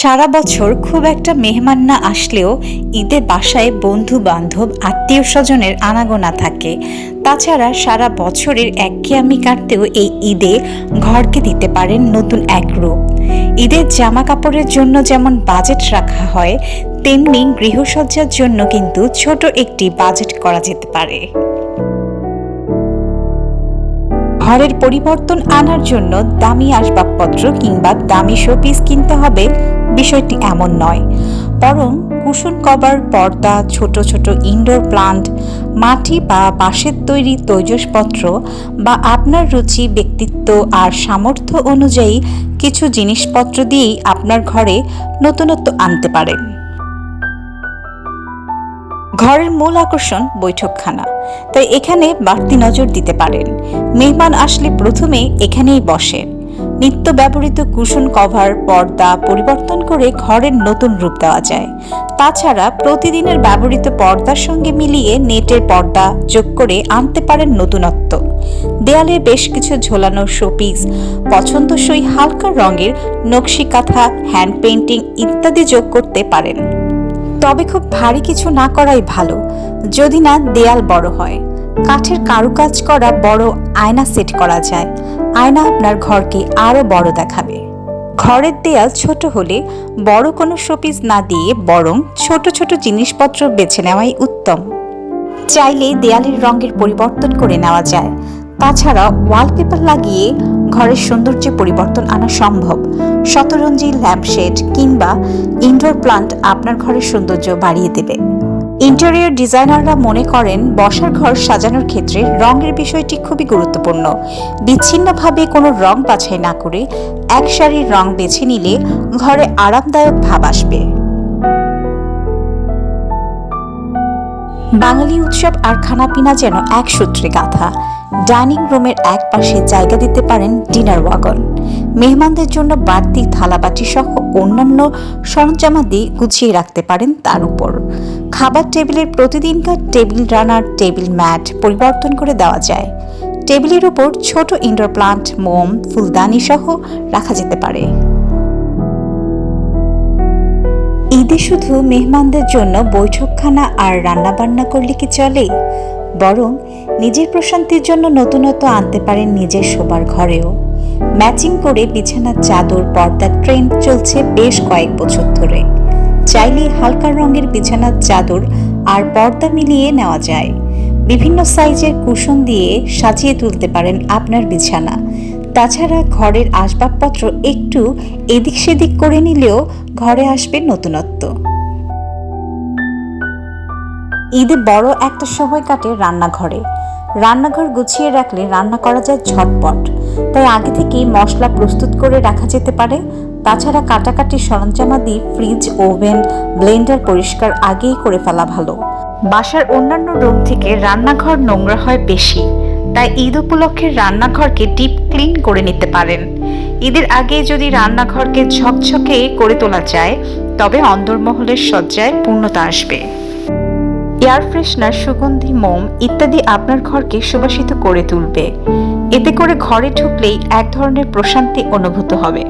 সারা বছর খুব একটা মেহমান না আসলেও ঈদে বাসায় বন্ধু বান্ধব আত্মীয় স্বজনের আনাগোনা থাকে। তাছাড়া সারা বছরের একঘেয়ামি কাটতেও এই ঈদে ঘরকে দিতে পারেন নতুন এক রূপ। ঈদের জামা কাপড়ের জন্য যেমন বাজেট রাখা হয়, তেমনি গৃহসজ্জার জন্য কিন্তু ছোট একটি বাজেট করা যেতে পারে। ঘরের পরিবর্তন আনার জন্য দামি আসবাবপত্র কিংবা দামি শোপিস কিনতে হবে, বিষয়টি এমন নয়। বরং কুশন কভার, পর্দা, ছোট ছোট ইনডোর প্লান্ট, মাটি বা বাঁশের তৈরি তৈজসপত্র বা আপনার রুচি, ব্যক্তিত্ব আর সামর্থ্য অনুযায়ী কিছু জিনিসপত্র দিয়েই আপনার ঘরে নতুনত্ব আনতে পারেন। ঘরের মূল আকর্ষণ বৈঠকখানা। তাই এখানে বাড়তি নজর দিতে পারেন। মেহমান আসলে প্রথমে এখানেই বসেন নিত্য ব্যবহৃত কুশন কভার, পর্দা পরিবর্তন করে ঘরের নতুন রূপ দেওয়া যায়। তাছাড়া প্রতিদিনের ব্যবহৃত পর্দার সঙ্গে মিলিয়ে নেটের পর্দা যোগ করে আনতে পারেন নতুনত্ব। দেয়ালে বেশ কিছু ঝোলানো শোপিস, পছন্দসই হালকা রঙের নকশি কাঁথা হ্যান্ড পেন্টিং ইত্যাদি যোগ করতে পারেন। তবে খুব ভারী কিছু না করাই ভালো, যদি না দেয়াল বড় হয়। কাঠের কারুকাজ করা বড় আয়না সেট করা যায়। আয়না আপনার ঘরকে আরও বড় দেখাবে। ঘরের দেয়াল ছোট হলে বড় কোনো শোপিস না দিয়ে বরং ছোট ছোট জিনিসপত্র বেছে নেওয়াই উত্তম। চাইলে দেয়ালের রঙের পরিবর্তন করে নেওয়া যায়। তাছাড়া ওয়ালপেপার লাগিয়ে ঘরের সৌন্দর্যে পরিবর্তন আনা সম্ভব। শতরঞ্জি, ল্যাম্পশেড কিংবা ইনডোর প্লান্ট আপনার ঘরের সৌন্দর্য বাড়িয়ে দেবে। ইন্টেরিয়র ডিজাইনাররা মনে করেন, বসার ঘর সাজানোর ক্ষেত্রে রঙের বিষয়টি খুবই গুরুত্বপূর্ণ। বিচ্ছিন্নভাবে কোনো রং বাছাই না করে এক সারির রং বেছে নিলে ঘরে আরামদায়ক ভাব আসবে। বাঙালি উৎসব আর খানাপিনা যেন এক সূত্রে গাথা। ডাইনিং রুমের এক পাশে জায়গা দিতে পারেন ডিনার ওয়াগন। মেহমানদের জন্য বাড়তি থালাবাটি সহ অন্যান্য সরঞ্জামাদি গুছিয়ে রাখতে পারেন তার উপর। খাবার টেবিলের প্রতিদিনকার টেবিল রানার, টেবিল ম্যাট পরিবর্তন করে দেওয়া যায়। টেবিলের উপর ছোট ইনডোর প্লান্ট, মোম, ফুলদানি সহ রাখা যেতে পারে। ঈদে শুধু মেহমানদের জন্য বৈঠকখানা আর রান্নাবান্না করলে কি চলে? বরং নিজের প্রশান্তির জন্য নতুনত্ব আনতে পারেন নিজের শোবার ঘরেও। ম্যাচিং করে বিছানার চাদর, পর্দার ট্রেন্ড চলছে বেশ কয়েক বছর ধরে। চাইলে হালকা রঙের বিছানার চাদর আর পর্দা মিলিয়ে নেওয়া যায়। বিভিন্ন সাইজের কুশন দিয়ে সাজিয়ে তুলতে পারেন আপনার বিছানা। তাছাড়া ঘরের আসবাবপত্র একটু এদিক সেদিক করে নিলেও ঘরে আসবে নতুনত্ব। ঈদে বড় একটা সময় কাটে রান্নাঘরে। রান্নাঘর গুছিয়ে রাখলে রান্না করা যায় ঝটপট। তাই আগে থেকেই মশলা প্রস্তুত করে রাখা যেতে পারে। তাছাড়া কাটাকাটি সরঞ্জামাদি ফ্রিজ, ওভেন, ব্লেন্ডার পরিষ্কার আগেই করে ফেলা ভালো। বাসার অন্যান্য রুম থেকে রান্নাঘর নোংরা হয় বেশি। তাই ঈদ উপলক্ষে রান্নাঘরকে ডিপ ক্লিন করে নিতে পারেন। ঈদের আগে যদি রান্নাঘরকে ঝকঝকে করে তোলা যায়, তবে অন্দরমহলের সজ্জায় পূর্ণতা আসবে। এয়ার ফ্রেশনার সুগন্ধি, মোম ইত্যাদি আপনার ঘরকে সুবাসিত করে তুলবে। এতে করে ঘরে ঢুকলেই এক ধরনের প্রশান্তি অনুভূত হবে।